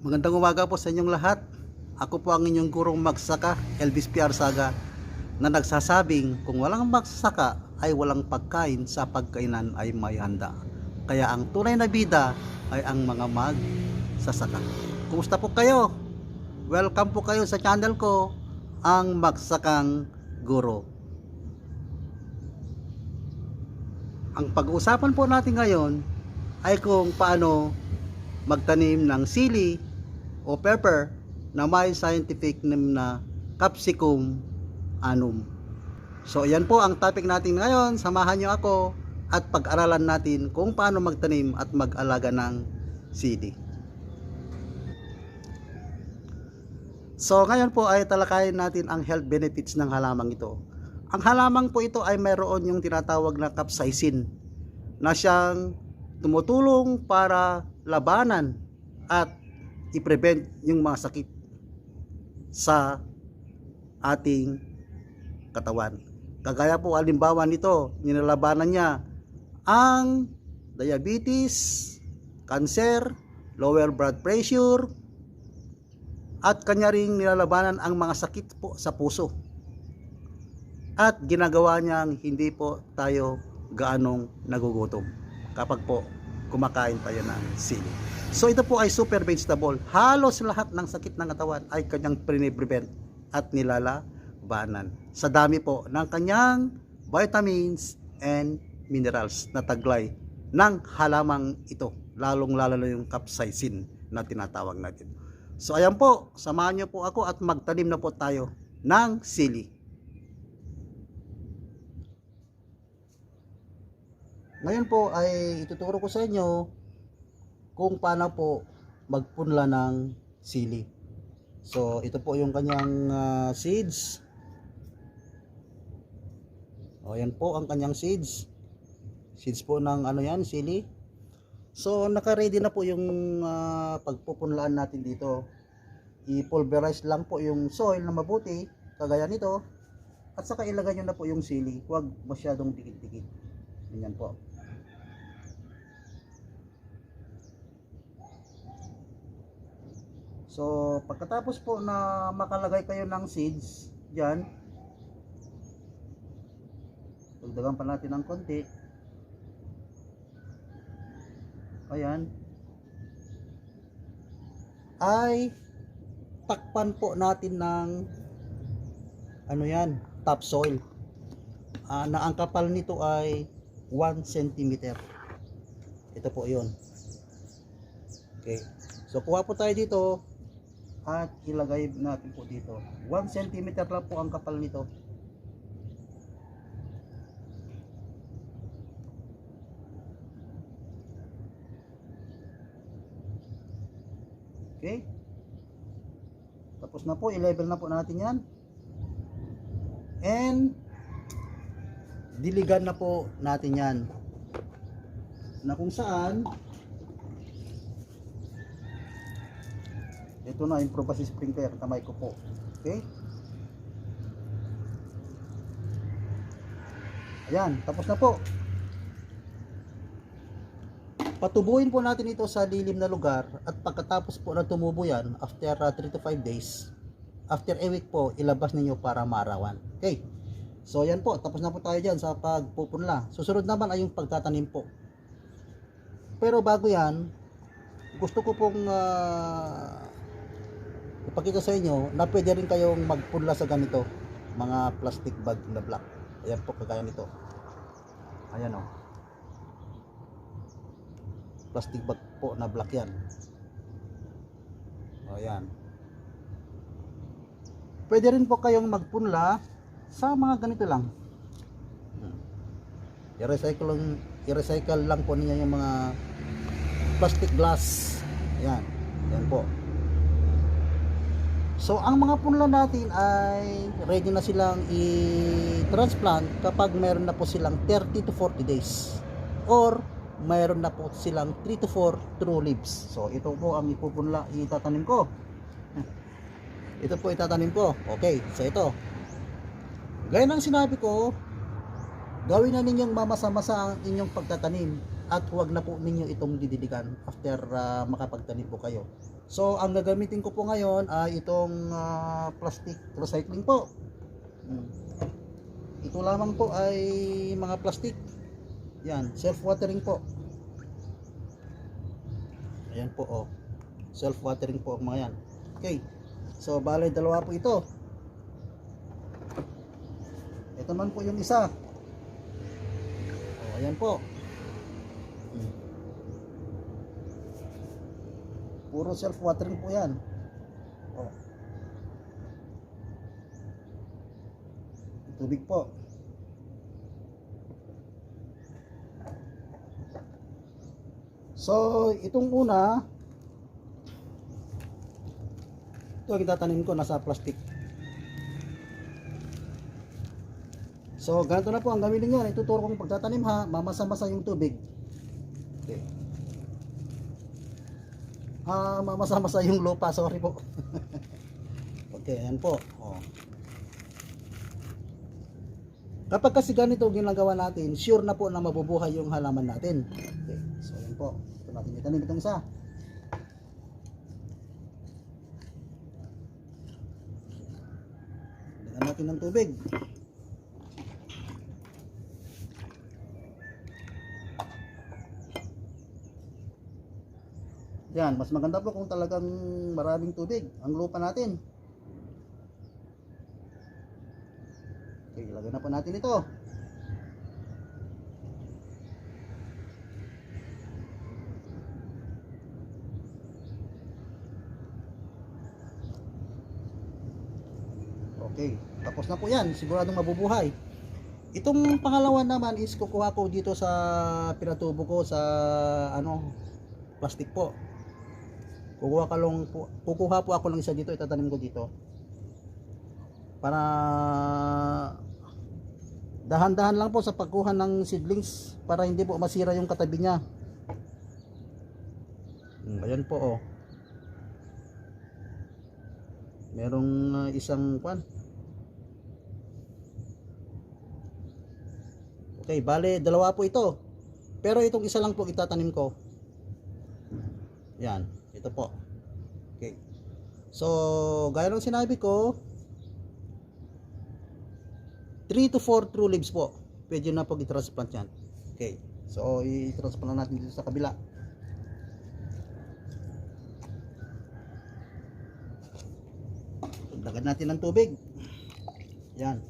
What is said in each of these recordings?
Magandang umaga po sa inyong lahat. Ako po ang inyong gurong magsaka, Elvis P.R. Saga, na nagsasabing kung walang magsaka ay walang pagkain sa pagkainan ay may handa. Kaya ang tunay na bida ay ang mga magsasaka. Kumusta po kayo? Welcome po kayo sa channel ko, ang Magsakang Guro. Ang pag-uusapan po natin ngayon ay kung paano magtanim ng sili o pepper na may scientific name na Capsicum anum. So yan po ang topic natin ngayon. Samahan nyo ako at pag-aralan natin kung paano magtanim at mag-alaga ng sili. So ngayon po ay talakayin natin ang health benefits ng halamang ito. Ang halamang po ito ay mayroon yung tinatawag na capsaicin na siyang tumutulong para labanan at i-prevent yung mga sakit sa ating katawan. Kagaya po alimbawa nito, nilalabanan niya ang diabetes, cancer, lower blood pressure, at kanya ring nilalabanan ang mga sakit po sa puso. At ginagawa niyang hindi po tayo gaanong nagugutom kapag po kumakain tayo ng sili. So ito po ay super vegetable. Halos lahat ng sakit ng katawan ay kanyang prevent at nilalabanan. Sa dami po ng kanyang vitamins and minerals na taglay ng halamang ito. Lalong lalo na yung capsaicin na tinatawag natin. So ayan po, samahan niyo po ako at magtanim na po tayo ng sili. Ngayon po ay ituturo ko sa inyo kung paano po magpunla ng sili. So ito po yung kanyang ah, seeds. O yan po ang kanyang seeds. Seeds po ng ano yan, sili. So naka-ready na po yung ah, pagpupunlaan natin dito. I-pulverize lang po yung soil na mabuti, kagaya nito. At saka ilagay nyo na po yung sili. Huwag masyadong dikit-dikit. Ganyan po. So, pagkatapos po na makalagay kayo ng seeds dyan, dagdagan pa natin ng konti. Ayan. Ay, takpan po natin ng ano yan, topsoil. Ah, na ang kapal nito ay 1 cm. Ito po yun. Okay. So, kuha po tayo dito at ilagay natin po dito. 1 cm lang po ang kapal nito. Okay. Tapos na po i-level na po natin yan. And diligan na po natin yan. Na kung saan ito na improve si sprinkler kamay ko po okay? Ayan tapos na po. Patubuin po natin ito sa lilim na lugar at pagkatapos po na tumubo yan after 3 to 5 days after a week po ilabas ninyo para maarawan okay? So ayan po tapos na po tayo dyan sa pagpupunla. Susunod naman ay yung pagtatanim po. Pero bago yan gusto ko pong ah, ipakita sa inyo na pwede rin kayong magpunla sa ganito mga plastic bag na black. Ayan po kagaya nito. Ayan o plastic bag po na black yan. O ayan. Pwede rin po kayong magpunla sa mga ganito lang. I-recycle i-recycle lang po ninyo yung mga plastic glass. Ayan. Ayan po So, ang mga punla natin ay ready na silang i-transplant kapag meron na po silang 30 to 40 days. Or, meron na po silang 3 to 4 true leaves. So, ito po ang ipupunla, itatanim ko. Ito po itatanim ko. Okay, so ito. Gaya ng sinabi ko, gawin na ninyong mamasa-masa ang inyong pagtatanim. at huwag na po ninyo itong didiligan after ah, makapagtanim po kayo. So, ang gagamitin ko po ngayon ay itong ah, plastic recycling po. Mm. Ito lamang po ay mga plastic. Yan, self-watering po. Ayan po oh. Self-watering po ang mga yan. Okay. So, bale dalawa po ito. Ito man po yung isa. Oh, ayan po. Hmm. Puro self-watering po yan. Oh. Tubig po. So, itong una, ito ang itatanim ko nasa plastic. So, ganito na po ang gamitin nyo. Ituturo kong pagtatanim ha. Mamasa-masa yung tubig. Okay. Ah, mamasa-masa yung lupa. Sorry po. okay, ayan po. Oh. Kapag kasi ganito ginagawa natin, sure na po na mabubuhay yung halaman natin. Okay, so ayan po. Ito natin itanim itong isa. Lagyan natin ng tubig. Yan, mas maganda po kung talagang maraming tubig ang lupa natin. Okay, ilagay na po natin ito. Okay, tapos na po yan. Siguradong mabubuhay. Itong pangalawa naman is kukuha ko dito sa pinatubo ko sa ano plastic po. Kukuha ka lang po, kukuha po ako ng isa dito, itatanim ko dito. Para dahan-dahan lang po sa pagkuha ng seedlings para hindi po masira yung katabi niya. Hmm, Ayan po oh. Merong uh, isang kwan. Okay, bale dalawa po ito. Pero itong isa lang po itatanim ko. Yan, ito po. Okay. So, gaya ng sinabi ko, 3 to 4 true leaves po. Pwede na po i-transplant yan. Okay. So, i-transplant na natin dito sa kabila. Dagdag natin ng tubig. Yan.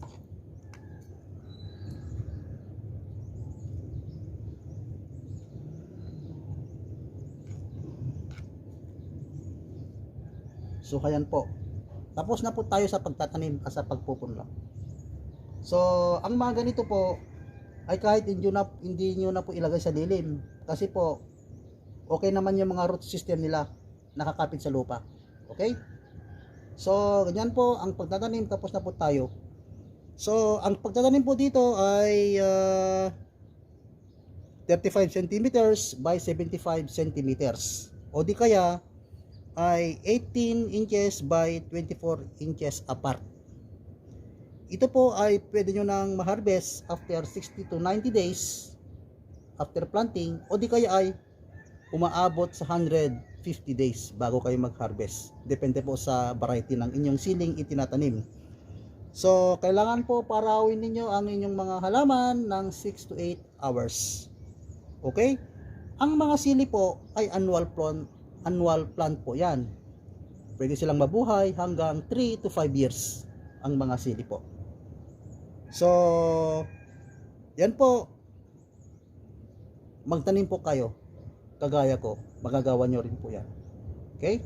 So, ayan po. Tapos na po tayo sa pagtatanim at sa pagpupunla. So, ang mga ganito po ay kahit hindi na, hindi nyo na po ilagay sa dilim. Kasi po, okay naman yung mga root system nila nakakapit sa lupa. Okay? So, ganyan po ang pagtatanim tapos na po tayo. So, ang pagtatanim po dito ay ah, 35 centimeters by 75 centimeters. O di kaya ay 18 inches by 24 inches apart. Ito po ay pwede nyo nang ma-harvest after 60 to 90 days after planting o di kaya ay umaabot sa 150 days bago kayo mag-harvest. Depende po sa variety ng inyong siling itinatanim. So, kailangan po parawin ninyo ang inyong mga halaman ng 6 to 8 hours. Okay? Ang mga sili po ay annual plant, annual plant po yan. Pwede silang mabuhay hanggang 3 to 5 years ang mga sili po. So, yan po. Magtanim po kayo. Kagaya ko, magagawa nyo rin po yan. Okay?